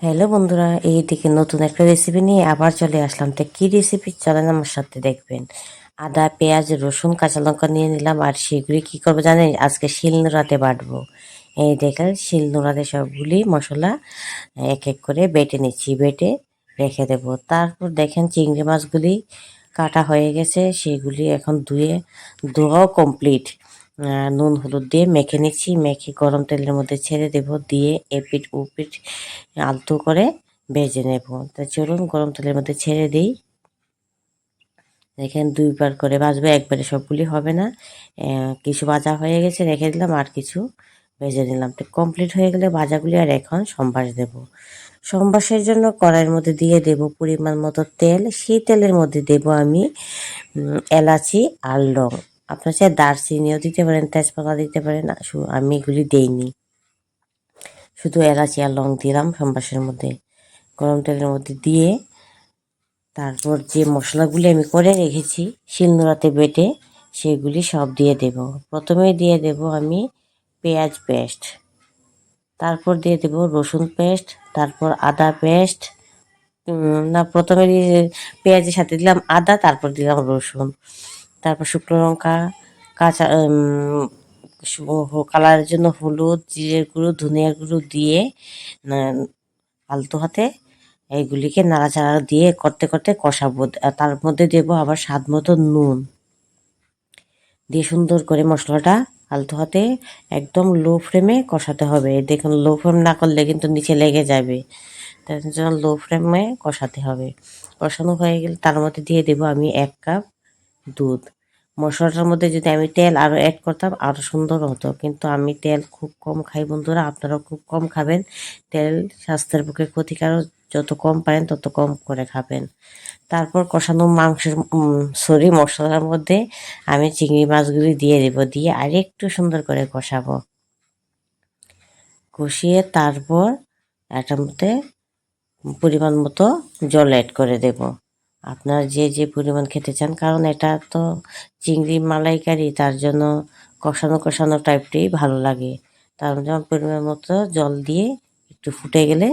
Hello বন্ধুরা এই দিকে নতুন একটা রেসিপি নিয়ে আবার চলে আসলাম। তো কী রেসিপি চলেন আমার সাথে দেখবেন। আদা, পেঁয়াজ, রসুন, কাঁচা লঙ্কা নিয়ে নিলাম। আর সেগুলি কী করব জানেন? আজকে শিল নোড়াতে বাটবো। এই দেখেন, শিলনোড়াতে সবগুলি মশলা এক এক করে বেটে নিচ্ছি। বেটে রেখে দেব। তারপর দেখেন, চিংড়ি মাছগুলি কাটা হয়ে গেছে। সেগুলি এখন ধুয়ে, ধোয়াও কমপ্লিট নুন হলুদ দিয়ে মেখে নিচ্ছি। মেখে গরম তেলের মধ্যে ছেড়ে দেব। দিয়ে এপিট উপিট আলতো করে ভেজে নেব। তা চলুন, গরম তেলের মধ্যে ছেড়ে দিই। দেখেন দুইবার করে ভাজবো, একবারে সবগুলি হবে না। কিছু ভাজা হয়ে গেছে, রেখে দিলাম, আর কিছু ভেজে নিলাম। তো কমপ্লিট হয়ে গেলে ভাজাগুলি আর এখন সম্বাস দেব। সম্বাসের জন্য কড়াইয়ের মধ্যে দিয়ে দেব পরিমাণ মতো তেল। সেই তেলের মধ্যে দেব আমি এলাচি আর লং আপনার সে দারচিনিও দিতে পারেন, তেজপাতা দিতে পারেন আমি এগুলি দেইনি। শুধু এলাচি আর লং দিলাম সম্বাসের মধ্যে। গরম তেলের মধ্যে দিয়ে তারপর যে মশলাগুলি আমি করে রেখেছি, শিলনোড়াতে বেটে, সেগুলি সব দিয়ে দেব। প্রথমে দিয়ে দেব আমি পেঁয়াজ পেস্ট। তারপর দিয়ে দেব রসুন পেস্ট, তারপর আদা পেস্ট। না, প্রথমে পেঁয়াজের সাথে দিলাম আদা, তারপর দিলাম রসুন। তারপর শুকনো লঙ্কা, কাঁচা কালারের জন্য হলুদ, জিরের গুঁড়ো, ধনিয়ার গুঁড়ো দিয়ে আলতো হাতে এইগুলিকে নাড়াচাড়া দিয়ে করতে করতে কষাবো। তার মধ্যে দেবো আবার স্বাদ মতো নুন। দিয়ে সুন্দর করে মশলাটা আলতো হাতে একদম লো ফ্লেমে কষাতে হবে। দেখুন, লো ফ্লেম না করলে কিন্তু নিচে লেগে যাবে। তার জন্য লো ফ্লেমে কষাতে হবে। কষানো হয়ে গেলে তার মধ্যে দিয়ে দেবো আমি এক কাপ দুধ। মশলাটার মধ্যে যদি আমি তেল আরও অ্যাড করতাম আরও সুন্দর হতো। কিন্তু আমি তেল খুব কম খাই বন্ধুরা, আপনারাও খুব কম খাবেন। তেল স্বাস্থ্যের পক্ষে ক্ষতিকারক, যত কম পারেন তত কম করে খাবেন। তারপর কষানো মাংসের সরি মশলার মধ্যে আমি চিংড়ি মাছগুলি দিয়ে দেব, দিয়ে আরেকটু সুন্দর করে কষাবো। কষিয়ে তারপর এটার মধ্যে পরিমাণ মতো জল অ্যাড করে দেব। আপনার যে যে পরিমাণ খেতে চান, কারণ এটা তো চিংড়ি মালাইকারি, তার জন্য কষানো কষানো টাইপটাই ভালো লাগে। তার জন্য পরিমাণ মতো জল দিয়ে একটু ফুটে গেলে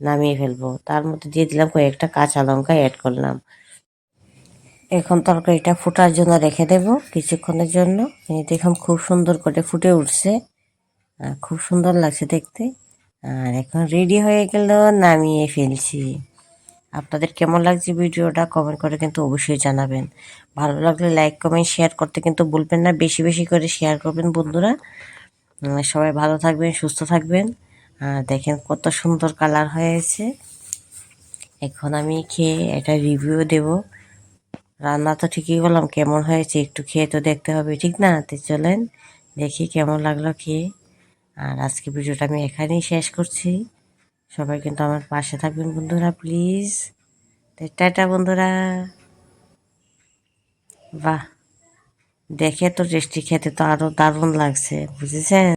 নামিয়ে ফেলব। তার মধ্যে দিয়ে দিলাম কয়েকটা কাঁচা লঙ্কা অ্যাড করলাম। এখন তরকারিটা ফোটার জন্য রেখে দেব কিছুক্ষণের জন্য। দেখুন, খুব সুন্দর করে ফুটে উঠছে। খুব সুন্দর লাগছে দেখতে। আর এখন রেডি হয়ে গেল, নামিয়ে ফেলছি। আপনাদের কেমন লাগছে ভিডিওটা কমেন্ট করে কিন্তু অবশ্যই জানাবেন। ভালো লাগলে লাইক, কমেন্ট, শেয়ার করতে কিন্তু বলবেন না, বেশি বেশি করে শেয়ার করবেন বন্ধুরা। সবাই ভালো থাকবেন, সুস্থ থাকবেন। দেখেন কত সুন্দর কালার হয়েছে। এখন আমি খেয়ে এটা রিভিউ দেব। রান্না তো ঠিকই বললাম, কেমন হয়েছে একটু খেয়ে তো দেখতে হবে, ঠিক না? তো চলেন, দেখি কেমন লাগল খেয়ে। আর আজকে ভিডিওটা আমি এখানেই শেষ করছি। সবাই কিন্তু আমার পাশে থাকবেন বন্ধুরা প্লিজ টাটা বন্ধুরা। বাহ, দেখে তো টেস্টি খেতে তো আরও দারুণ লাগছে, বুঝেছেন?